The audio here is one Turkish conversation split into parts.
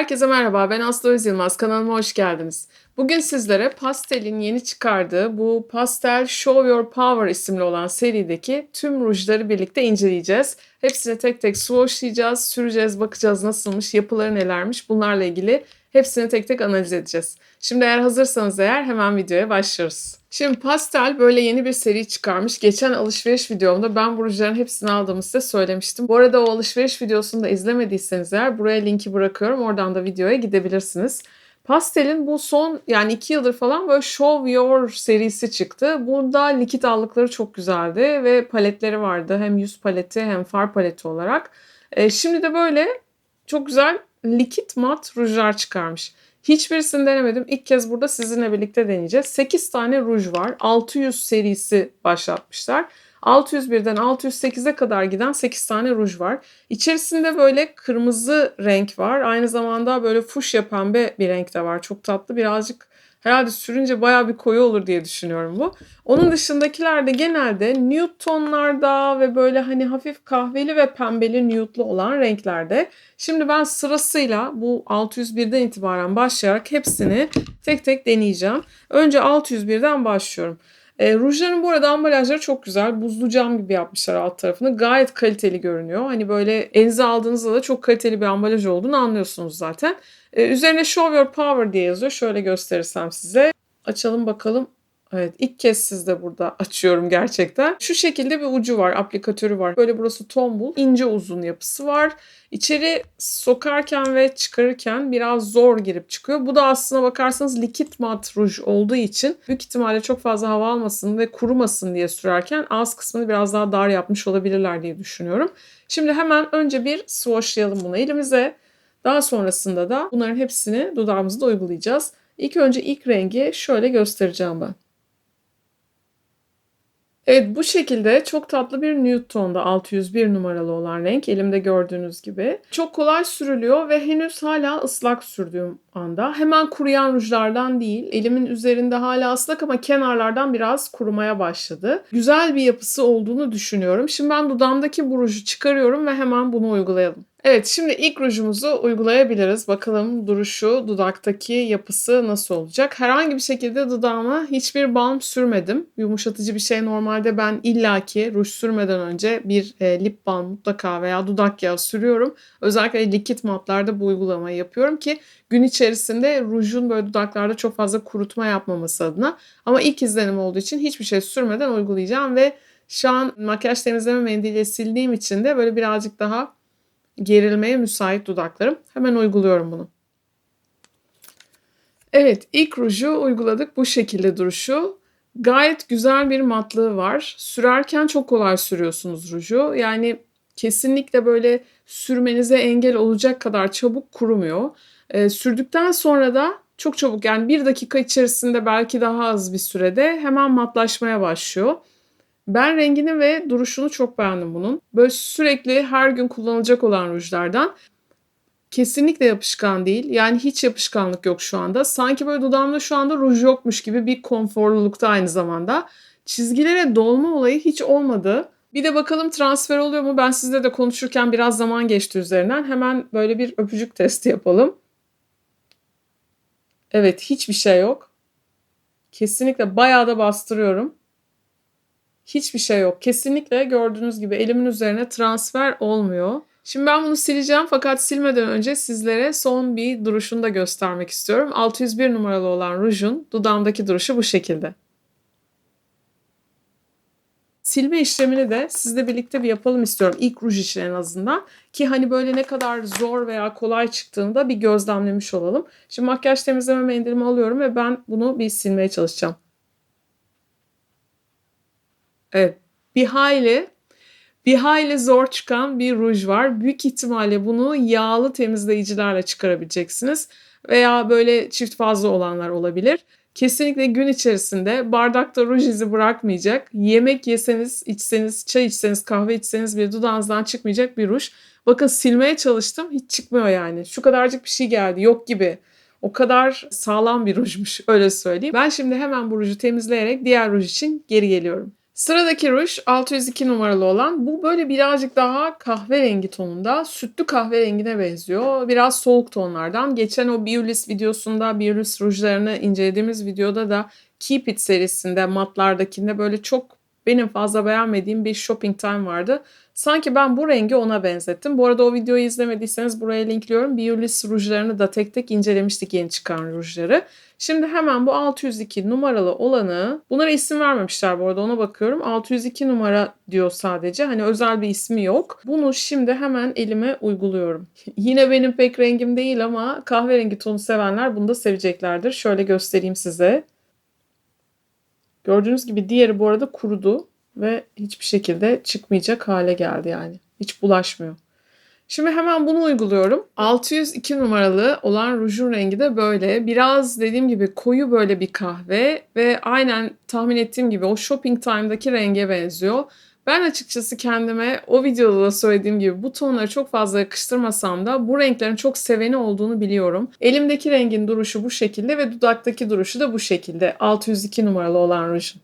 Herkese merhaba, ben Aslı Öz. Kanalıma hoş geldiniz. Bugün sizlere Pastel'in yeni çıkardığı bu Pastel Show Your Power isimli olan serideki tüm rujları birlikte inceleyeceğiz. Hepsini tek tek swatchlayacağız, süreceğiz, bakacağız nasılmış, yapıları nelermiş bunlarla ilgili hepsini tek tek analiz edeceğiz. Şimdi eğer hazırsanız eğer hemen videoya başlıyoruz. Şimdi Pastel böyle yeni bir seri çıkarmış. Geçen alışveriş videomda ben bu rujların hepsini aldığımı size söylemiştim. Bu arada o alışveriş videosunu da izlemediyseniz eğer buraya linki bırakıyorum. Oradan da videoya gidebilirsiniz. Pastel'in bu son yani iki yıldır falan böyle Show Your serisi çıktı. Burada likit allıkları çok güzeldi ve paletleri vardı. Hem yüz paleti hem far paleti olarak. E, şimdi de böyle çok güzel likit mat rujlar çıkarmış. Hiçbirisini denemedim. İlk kez burada sizinle birlikte deneyeceğiz. 8 tane ruj var. 600 serisi başlatmışlar. 601'den 608'e kadar giden 8 tane ruj var. İçerisinde böyle kırmızı renk var. Aynı zamanda böyle fuşya pembe bir renk de var. Çok tatlı birazcık herhalde sürünce baya bir koyu olur diye düşünüyorum bu. Onun dışındakiler de genelde nude tonlarda ve böyle hani hafif kahveli ve pembeli nude'lu olan renklerde. Şimdi ben sırasıyla bu 601'den itibaren başlayarak hepsini tek tek deneyeceğim. Önce 601'den başlıyorum. E, rujların bu arada ambalajları çok güzel. Buzlu cam gibi yapmışlar alt tarafını. Gayet kaliteli görünüyor. Hani böyle elinize aldığınızda da çok kaliteli bir ambalaj olduğunu anlıyorsunuz zaten. E, üzerine Show Your Power diye yazıyor. Şöyle gösterirsem size. Açalım bakalım. Evet ilk kez sizde burada açıyorum gerçekten. Şu şekilde bir ucu var, aplikatörü var. Böyle burası tombul, ince uzun yapısı var. İçeri sokarken ve çıkarırken biraz zor girip çıkıyor. Bu da aslına bakarsanız likit mat ruj olduğu için büyük ihtimalle çok fazla hava almasın ve kurumasın diye sürerken ağız kısmını biraz daha dar yapmış olabilirler diye düşünüyorum. Şimdi hemen önce bir swatchlayalım bunu elimize. Daha sonrasında da bunların hepsini dudağımızda uygulayacağız. İlk önce ilk rengi şöyle göstereceğim ben. Evet bu şekilde çok tatlı bir nude tonda 601 numaralı olan renk elimde gördüğünüz gibi. Çok kolay sürülüyor ve henüz hala ıslak sürdüğüm anda. Hemen kuruyan rujlardan değil. Elimin üzerinde hala ıslak ama kenarlardan biraz kurumaya başladı. Güzel bir yapısı olduğunu düşünüyorum. Şimdi ben dudağımdaki bu ruju çıkarıyorum ve hemen bunu uygulayalım. Evet şimdi ilk rujumuzu uygulayabiliriz. Bakalım duruşu, dudaktaki yapısı nasıl olacak? Herhangi bir şekilde dudağıma hiçbir balm sürmedim. Yumuşatıcı bir şey normalde ben illaki ruj sürmeden önce bir e, lip balm mutlaka veya dudak yağı sürüyorum. Özellikle likit matlarda bu uygulamayı yapıyorum ki gün içerisinde rujun böyle dudaklarda çok fazla kurutma yapmaması adına. Ama ilk izlenim olduğu için hiçbir şey sürmeden uygulayacağım ve şu an makyaj temizleme mendiliyle sildiğim için de böyle birazcık daha gerilmeye müsait dudaklarım. Hemen uyguluyorum bunu. Evet ilk ruju uyguladık. Bu şekilde duruşu. Gayet güzel bir matlığı var. Sürerken çok kolay sürüyorsunuz ruju. Yani kesinlikle böyle sürmenize engel olacak kadar çabuk kurumuyor. Ee, sürdükten sonra da çok çabuk yani bir dakika içerisinde belki daha az bir sürede hemen matlaşmaya başlıyor. Ben rengini ve duruşunu çok beğendim bunun. Böyle sürekli her gün kullanılacak olan rujlardan. Kesinlikle yapışkan değil. Yani hiç yapışkanlık yok şu anda. Sanki böyle dudağımda şu anda ruj yokmuş gibi bir konforlulukta aynı zamanda. Çizgilere dolma olayı hiç olmadı. Bir de bakalım transfer oluyor mu? Ben sizle de konuşurken biraz zaman geçti üzerinden. Hemen böyle bir öpücük testi yapalım. Evet hiçbir şey yok. Kesinlikle bayağı da bastırıyorum. Hiçbir şey yok. Kesinlikle gördüğünüz gibi elimin üzerine transfer olmuyor. Şimdi ben bunu sileceğim fakat silmeden önce sizlere son bir duruşunu da göstermek istiyorum. 601 numaralı olan rujun dudağımdaki duruşu bu şekilde. Silme işlemini de sizle birlikte bir yapalım istiyorum. İlk ruj için en azından. Ki hani böyle ne kadar zor veya kolay çıktığını da bir gözlemlemiş olalım. Şimdi makyaj temizleme mendilimi alıyorum ve ben bunu bir silmeye çalışacağım. Evet. Bir hayli bir hayli zor çıkan bir ruj var. Büyük ihtimalle bunu yağlı temizleyicilerle çıkarabileceksiniz. Veya böyle çift fazla olanlar olabilir. Kesinlikle gün içerisinde bardakta ruj izi bırakmayacak. Yemek yeseniz, içseniz, çay içseniz, kahve içseniz bile dudağınızdan çıkmayacak bir ruj. Bakın silmeye çalıştım hiç çıkmıyor yani. Şu kadarcık bir şey geldi yok gibi. O kadar sağlam bir rujmuş öyle söyleyeyim. Ben şimdi hemen bu ruju temizleyerek diğer ruj için geri geliyorum. Sıradaki ruj 602 numaralı olan. Bu böyle birazcık daha kahverengi tonunda. Sütlü kahverengine benziyor. Biraz soğuk tonlardan. Geçen o Beulis videosunda Beulis rujlarını incelediğimiz videoda da Keep It serisinde matlardakinde böyle çok benim fazla beğenmediğim bir shopping time vardı. Sanki ben bu rengi ona benzettim. Bu arada o videoyu izlemediyseniz buraya linkliyorum. Beulis rujlarını da tek tek incelemiştik yeni çıkan rujları. Şimdi hemen bu 602 numaralı olanı, bunlara isim vermemişler bu arada ona bakıyorum. 602 numara diyor sadece. Hani özel bir ismi yok. Bunu şimdi hemen elime uyguluyorum. Yine benim pek rengim değil ama kahverengi tonu sevenler bunu da seveceklerdir. Şöyle göstereyim size. Gördüğünüz gibi diğeri bu arada kurudu ve hiçbir şekilde çıkmayacak hale geldi yani. Hiç bulaşmıyor. Şimdi hemen bunu uyguluyorum. 602 numaralı olan rujun rengi de böyle. Biraz dediğim gibi koyu böyle bir kahve ve aynen tahmin ettiğim gibi o shopping time'daki renge benziyor. Ben açıkçası kendime o videoda da söylediğim gibi bu tonları çok fazla yakıştırmasam da bu renklerin çok seveni olduğunu biliyorum. Elimdeki rengin duruşu bu şekilde ve dudaktaki duruşu da bu şekilde. 602 numaralı olan rujun.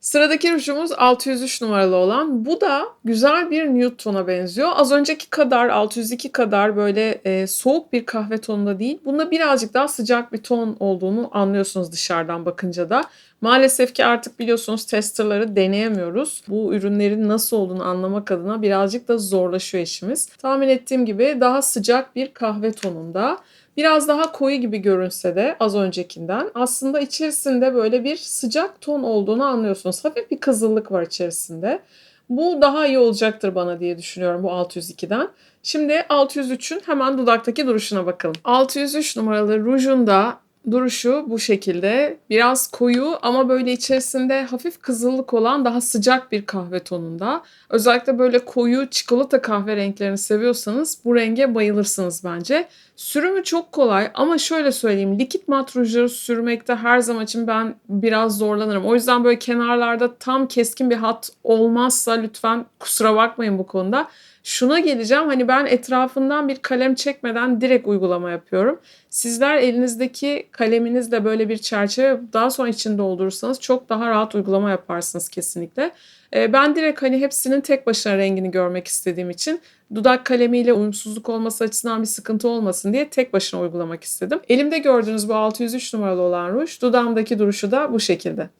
Sıradaki rujumuz 603 numaralı olan. Bu da güzel bir nude tona benziyor. Az önceki kadar 602 kadar böyle e, soğuk bir kahve tonunda değil. Bunda birazcık daha sıcak bir ton olduğunu anlıyorsunuz dışarıdan bakınca da. Maalesef ki artık biliyorsunuz testerları deneyemiyoruz. Bu ürünlerin nasıl olduğunu anlamak adına birazcık da zorlaşıyor işimiz. Tahmin ettiğim gibi daha sıcak bir kahve tonunda. Biraz daha koyu gibi görünse de az öncekinden aslında içerisinde böyle bir sıcak ton olduğunu anlıyorsunuz. Hafif bir kızıllık var içerisinde. Bu daha iyi olacaktır bana diye düşünüyorum bu 602'den. Şimdi 603'ün hemen dudaktaki duruşuna bakalım. 603 numaralı rujun da duruşu bu şekilde. Biraz koyu ama böyle içerisinde hafif kızıllık olan daha sıcak bir kahve tonunda. Özellikle böyle koyu çikolata kahve renklerini seviyorsanız bu renge bayılırsınız bence. Sürümü çok kolay ama şöyle söyleyeyim likit mat rujları sürmekte her zaman için ben biraz zorlanırım. O yüzden böyle kenarlarda tam keskin bir hat olmazsa lütfen kusura bakmayın bu konuda. Şuna geleceğim hani ben etrafından bir kalem çekmeden direkt uygulama yapıyorum. Sizler elinizdeki kaleminizle böyle bir çerçeve daha sonra içinde doldurursanız çok daha rahat uygulama yaparsınız kesinlikle. Ee, ben direkt hani hepsinin tek başına rengini görmek istediğim için dudak kalemiyle uyumsuzluk olması açısından bir sıkıntı olmasın diye tek başına uygulamak istedim. Elimde gördüğünüz bu 603 numaralı olan ruj dudağımdaki duruşu da bu şekilde.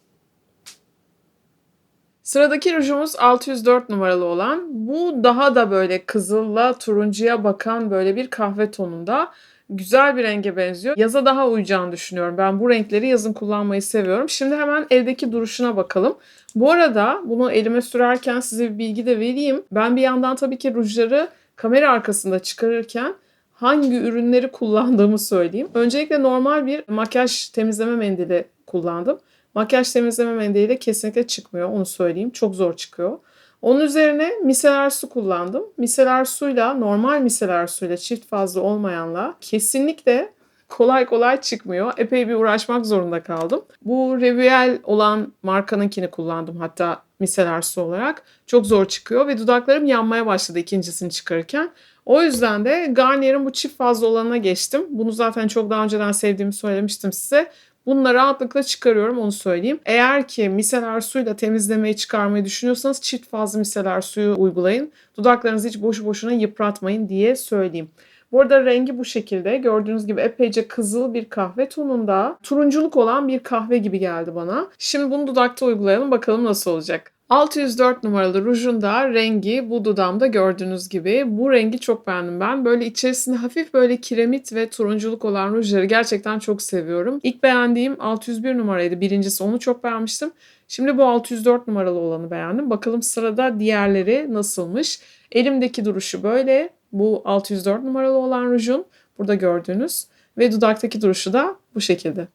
Sıradaki rujumuz 604 numaralı olan. Bu daha da böyle kızılla turuncuya bakan böyle bir kahve tonunda. Güzel bir renge benziyor. Yaza daha uyacağını düşünüyorum. Ben bu renkleri yazın kullanmayı seviyorum. Şimdi hemen evdeki duruşuna bakalım. Bu arada bunu elime sürerken size bir bilgi de vereyim. Ben bir yandan tabii ki rujları kamera arkasında çıkarırken hangi ürünleri kullandığımı söyleyeyim. Öncelikle normal bir makyaj temizleme mendili kullandım. Makyaj temizleme mendiliyle kesinlikle çıkmıyor onu söyleyeyim. Çok zor çıkıyor. Onun üzerine miseler su kullandım. Miseler suyla normal miseler suyla çift fazla olmayanla kesinlikle kolay kolay çıkmıyor. Epey bir uğraşmak zorunda kaldım. Bu Reviel olan markanınkini kullandım hatta miseler su olarak. Çok zor çıkıyor ve dudaklarım yanmaya başladı ikincisini çıkarırken. O yüzden de Garnier'in bu çift fazla olanına geçtim. Bunu zaten çok daha önceden sevdiğimi söylemiştim size. Bununla rahatlıkla çıkarıyorum onu söyleyeyim. Eğer ki miseler suyla temizlemeyi çıkarmayı düşünüyorsanız çift fazla miseler suyu uygulayın. Dudaklarınızı hiç boşu boşuna yıpratmayın diye söyleyeyim. Bu arada rengi bu şekilde. Gördüğünüz gibi epeyce kızıl bir kahve tonunda. Turunculuk olan bir kahve gibi geldi bana. Şimdi bunu dudakta uygulayalım bakalım nasıl olacak. 604 numaralı rujun da rengi bu dudağımda gördüğünüz gibi. Bu rengi çok beğendim ben. Böyle içerisinde hafif böyle kiremit ve turunculuk olan rujları gerçekten çok seviyorum. İlk beğendiğim 601 numaraydı. Birincisi onu çok beğenmiştim. Şimdi bu 604 numaralı olanı beğendim. Bakalım sırada diğerleri nasılmış. Elimdeki duruşu böyle. Bu 604 numaralı olan rujun. Burada gördüğünüz. Ve dudaktaki duruşu da bu şekilde.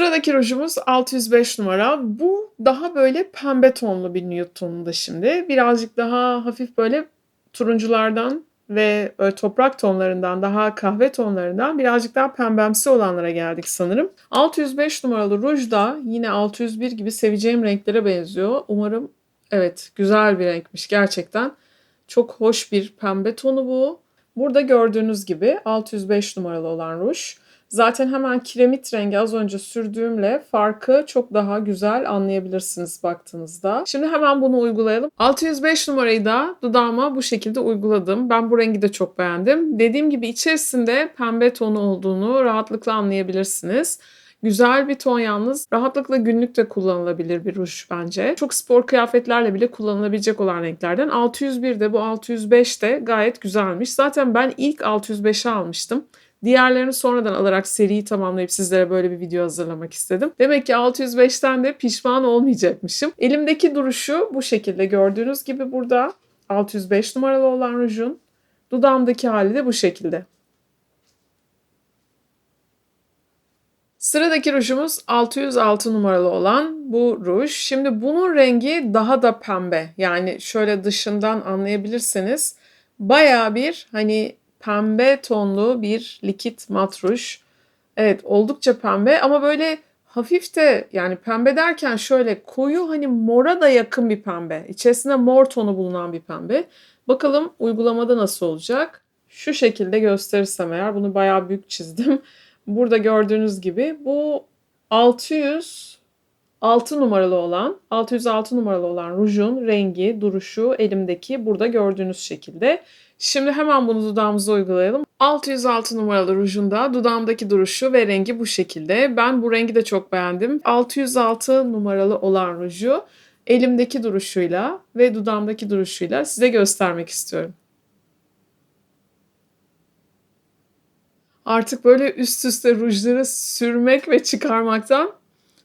Sıradaki rujumuz 605 numara. Bu daha böyle pembe tonlu bir nude tonunda şimdi. Birazcık daha hafif böyle turunculardan ve böyle toprak tonlarından daha kahve tonlarından birazcık daha pembemsi olanlara geldik sanırım. 605 numaralı ruj da yine 601 gibi seveceğim renklere benziyor. Umarım evet güzel bir renkmiş gerçekten. Çok hoş bir pembe tonu bu. Burada gördüğünüz gibi 605 numaralı olan ruj. Zaten hemen kiremit rengi az önce sürdüğümle farkı çok daha güzel anlayabilirsiniz baktığınızda. Şimdi hemen bunu uygulayalım. 605 numarayı da dudağıma bu şekilde uyguladım. Ben bu rengi de çok beğendim. Dediğim gibi içerisinde pembe tonu olduğunu rahatlıkla anlayabilirsiniz. Güzel bir ton yalnız. Rahatlıkla günlük de kullanılabilir bir ruj bence. Çok spor kıyafetlerle bile kullanılabilecek olan renklerden. 601 de bu 605 de gayet güzelmiş. Zaten ben ilk 605'i almıştım. Diğerlerini sonradan alarak seriyi tamamlayıp sizlere böyle bir video hazırlamak istedim. Demek ki 605'ten de pişman olmayacakmışım. Elimdeki duruşu bu şekilde gördüğünüz gibi burada 605 numaralı olan rujun. Dudağımdaki hali de bu şekilde. Sıradaki rujumuz 606 numaralı olan bu ruj. Şimdi bunun rengi daha da pembe. Yani şöyle dışından anlayabilirseniz baya bir hani pembe tonlu bir likit mat ruj. Evet oldukça pembe ama böyle hafif de yani pembe derken şöyle koyu hani mora da yakın bir pembe. İçerisinde mor tonu bulunan bir pembe. Bakalım uygulamada nasıl olacak? Şu şekilde gösterirsem eğer bunu bayağı büyük çizdim. Burada gördüğünüz gibi bu 600 6 numaralı olan 606 numaralı olan rujun rengi, duruşu elimdeki burada gördüğünüz şekilde. Şimdi hemen bunu dudağımıza uygulayalım. 606 numaralı rujun da dudağımdaki duruşu ve rengi bu şekilde. Ben bu rengi de çok beğendim. 606 numaralı olan ruju elimdeki duruşuyla ve dudağımdaki duruşuyla size göstermek istiyorum. Artık böyle üst üste rujları sürmek ve çıkarmaktan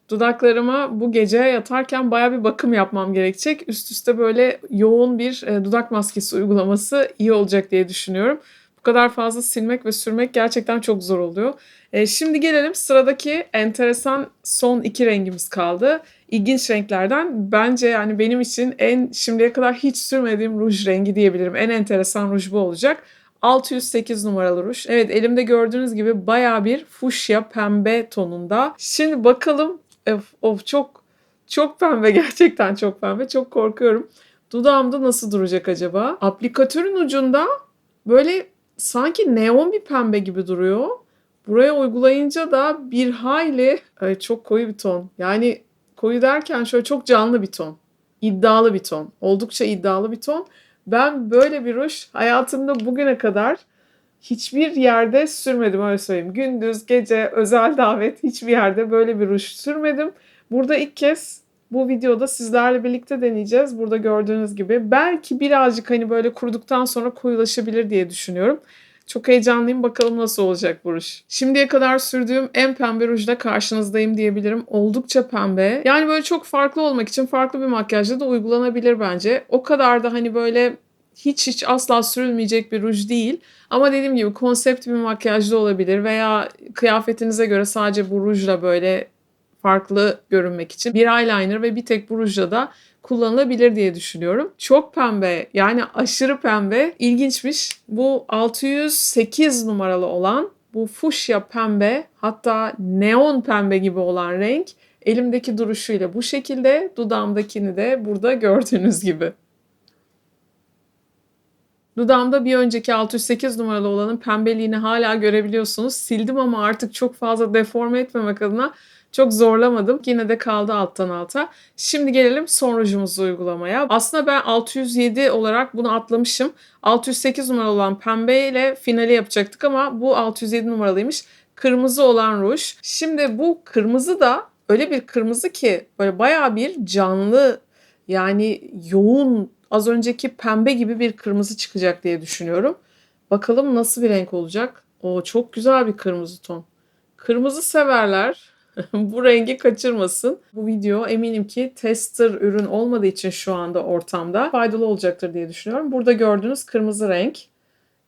dudaklarıma bu gece yatarken baya bir bakım yapmam gerekecek. Üst üste böyle yoğun bir e, dudak maskesi uygulaması iyi olacak diye düşünüyorum. Bu kadar fazla silmek ve sürmek gerçekten çok zor oluyor. E, şimdi gelelim sıradaki enteresan son iki rengimiz kaldı. İlginç renklerden bence yani benim için en şimdiye kadar hiç sürmediğim ruj rengi diyebilirim. En enteresan ruj bu olacak. 608 numaralı ruj. Evet elimde gördüğünüz gibi baya bir fuşya pembe tonunda. Şimdi bakalım of, of çok çok pembe gerçekten çok pembe. Çok korkuyorum. Dudağımda nasıl duracak acaba? Aplikatörün ucunda böyle sanki neon bir pembe gibi duruyor. Buraya uygulayınca da bir hayli ay çok koyu bir ton. Yani koyu derken şöyle çok canlı bir ton. İddialı bir ton. Oldukça iddialı bir ton. Ben böyle bir ruj hayatımda bugüne kadar hiçbir yerde sürmedim öyle söyleyeyim. Gündüz, gece, özel davet hiçbir yerde böyle bir ruj sürmedim. Burada ilk kez bu videoda sizlerle birlikte deneyeceğiz. Burada gördüğünüz gibi belki birazcık hani böyle kuruduktan sonra koyulaşabilir diye düşünüyorum. Çok heyecanlıyım. Bakalım nasıl olacak bu ruj. Şimdiye kadar sürdüğüm en pembe rujla karşınızdayım diyebilirim. Oldukça pembe. Yani böyle çok farklı olmak için farklı bir makyajda da uygulanabilir bence. O kadar da hani böyle hiç hiç asla sürülmeyecek bir ruj değil. Ama dediğim gibi konsept bir makyajda olabilir veya kıyafetinize göre sadece bu rujla böyle farklı görünmek için bir eyeliner ve bir tek bu rujla da kullanılabilir diye düşünüyorum. Çok pembe yani aşırı pembe ilginçmiş. Bu 608 numaralı olan bu fuşya pembe hatta neon pembe gibi olan renk elimdeki duruşuyla bu şekilde dudağımdakini de burada gördüğünüz gibi. Dudağımda bir önceki 608 numaralı olanın pembeliğini hala görebiliyorsunuz. Sildim ama artık çok fazla deforme etmemek adına çok zorlamadım. Yine de kaldı alttan alta. Şimdi gelelim son rujumuzu uygulamaya. Aslında ben 607 olarak bunu atlamışım. 608 numaralı olan pembe ile finali yapacaktık ama bu 607 numaralıymış. Kırmızı olan ruj. Şimdi bu kırmızı da öyle bir kırmızı ki böyle bayağı bir canlı yani yoğun az önceki pembe gibi bir kırmızı çıkacak diye düşünüyorum. Bakalım nasıl bir renk olacak. O çok güzel bir kırmızı ton. Kırmızı severler bu rengi kaçırmasın. Bu video eminim ki tester ürün olmadığı için şu anda ortamda faydalı olacaktır diye düşünüyorum. Burada gördüğünüz kırmızı renk.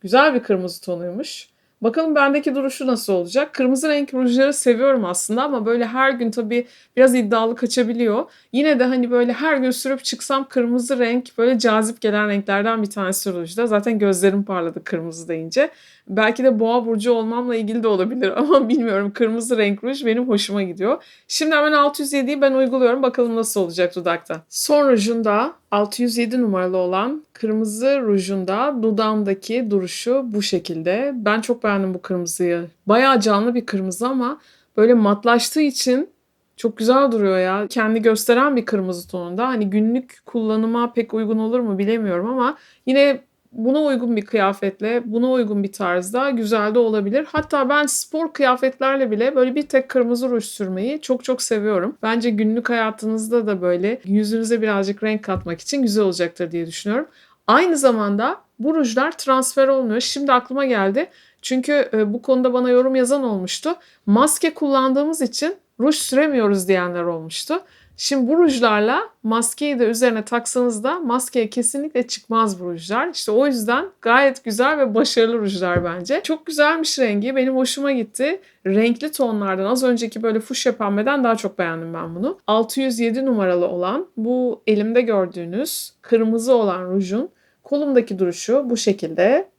Güzel bir kırmızı tonuymuş. Bakalım bendeki duruşu nasıl olacak? Kırmızı renk rujları seviyorum aslında ama böyle her gün tabii biraz iddialı kaçabiliyor. Yine de hani böyle her gün sürüp çıksam kırmızı renk böyle cazip gelen renklerden bir tanesi rujda. Zaten gözlerim parladı kırmızı deyince. Belki de boğa burcu olmamla ilgili de olabilir ama bilmiyorum. Kırmızı renk ruj benim hoşuma gidiyor. Şimdi hemen 607'yi ben uyguluyorum. Bakalım nasıl olacak dudakta. Son rujun da 607 numaralı olan kırmızı rujunda dudağımdaki duruşu bu şekilde. Ben çok beğendim bu kırmızıyı. Bayağı canlı bir kırmızı ama böyle matlaştığı için çok güzel duruyor ya. Kendi gösteren bir kırmızı tonunda. Hani günlük kullanıma pek uygun olur mu bilemiyorum ama yine buna uygun bir kıyafetle, buna uygun bir tarzda güzel de olabilir. Hatta ben spor kıyafetlerle bile böyle bir tek kırmızı ruj sürmeyi çok çok seviyorum. Bence günlük hayatınızda da böyle yüzünüze birazcık renk katmak için güzel olacaktır diye düşünüyorum. Aynı zamanda bu rujlar transfer olmuyor. Şimdi aklıma geldi. Çünkü e, bu konuda bana yorum yazan olmuştu. Maske kullandığımız için ruj süremiyoruz diyenler olmuştu. Şimdi bu rujlarla maskeyi de üzerine taksanız da maskeye kesinlikle çıkmaz bu rujlar. İşte o yüzden gayet güzel ve başarılı rujlar bence. Çok güzelmiş rengi. Benim hoşuma gitti. Renkli tonlardan az önceki böyle fuşya pembeden daha çok beğendim ben bunu. 607 numaralı olan bu elimde gördüğünüz kırmızı olan rujun kolumdaki duruşu bu şekilde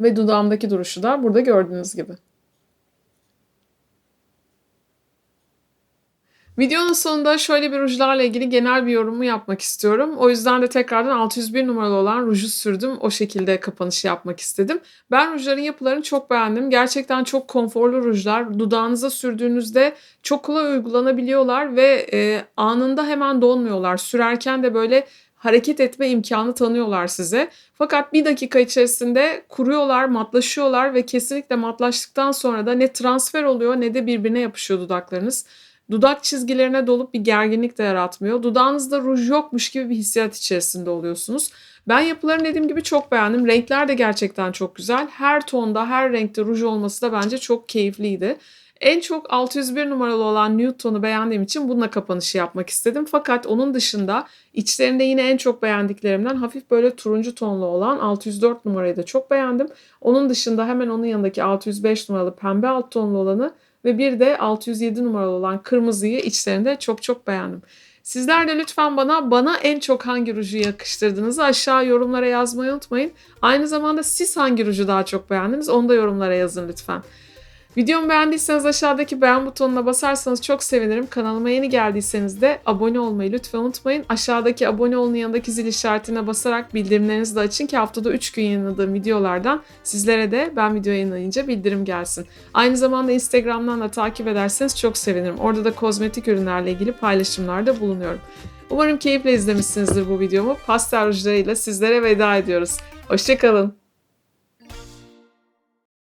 ve dudağımdaki duruşu da burada gördüğünüz gibi. Videonun sonunda şöyle bir rujlarla ilgili genel bir yorumu yapmak istiyorum. O yüzden de tekrardan 601 numaralı olan ruju sürdüm. O şekilde kapanışı yapmak istedim. Ben rujların yapılarını çok beğendim. Gerçekten çok konforlu rujlar. Dudağınıza sürdüğünüzde çok kolay uygulanabiliyorlar ve e, anında hemen donmuyorlar. Sürerken de böyle hareket etme imkanı tanıyorlar size. Fakat bir dakika içerisinde kuruyorlar, matlaşıyorlar ve kesinlikle matlaştıktan sonra da ne transfer oluyor ne de birbirine yapışıyor dudaklarınız. Dudak çizgilerine dolup bir gerginlik de yaratmıyor. Dudağınızda ruj yokmuş gibi bir hissiyat içerisinde oluyorsunuz. Ben yapılarını dediğim gibi çok beğendim. Renkler de gerçekten çok güzel. Her tonda, her renkte ruj olması da bence çok keyifliydi. En çok 601 numaralı olan nude tonu beğendiğim için bununla kapanışı yapmak istedim. Fakat onun dışında içlerinde yine en çok beğendiklerimden hafif böyle turuncu tonlu olan 604 numarayı da çok beğendim. Onun dışında hemen onun yanındaki 605 numaralı pembe alt tonlu olanı ve bir de 607 numaralı olan kırmızıyı içlerinde çok çok beğendim. Sizler de lütfen bana bana en çok hangi ruju yakıştırdığınızı aşağı yorumlara yazmayı unutmayın. Aynı zamanda siz hangi ruju daha çok beğendiniz onu da yorumlara yazın lütfen. Videomu beğendiyseniz aşağıdaki beğen butonuna basarsanız çok sevinirim. Kanalıma yeni geldiyseniz de abone olmayı lütfen unutmayın. Aşağıdaki abone olun yanındaki zil işaretine basarak bildirimlerinizi de açın ki haftada 3 gün yayınladığım videolardan sizlere de ben video yayınlayınca bildirim gelsin. Aynı zamanda Instagram'dan da takip ederseniz çok sevinirim. Orada da kozmetik ürünlerle ilgili paylaşımlarda bulunuyorum. Umarım keyifle izlemişsinizdir bu videomu. Pastel rujlarıyla sizlere veda ediyoruz. Hoşçakalın.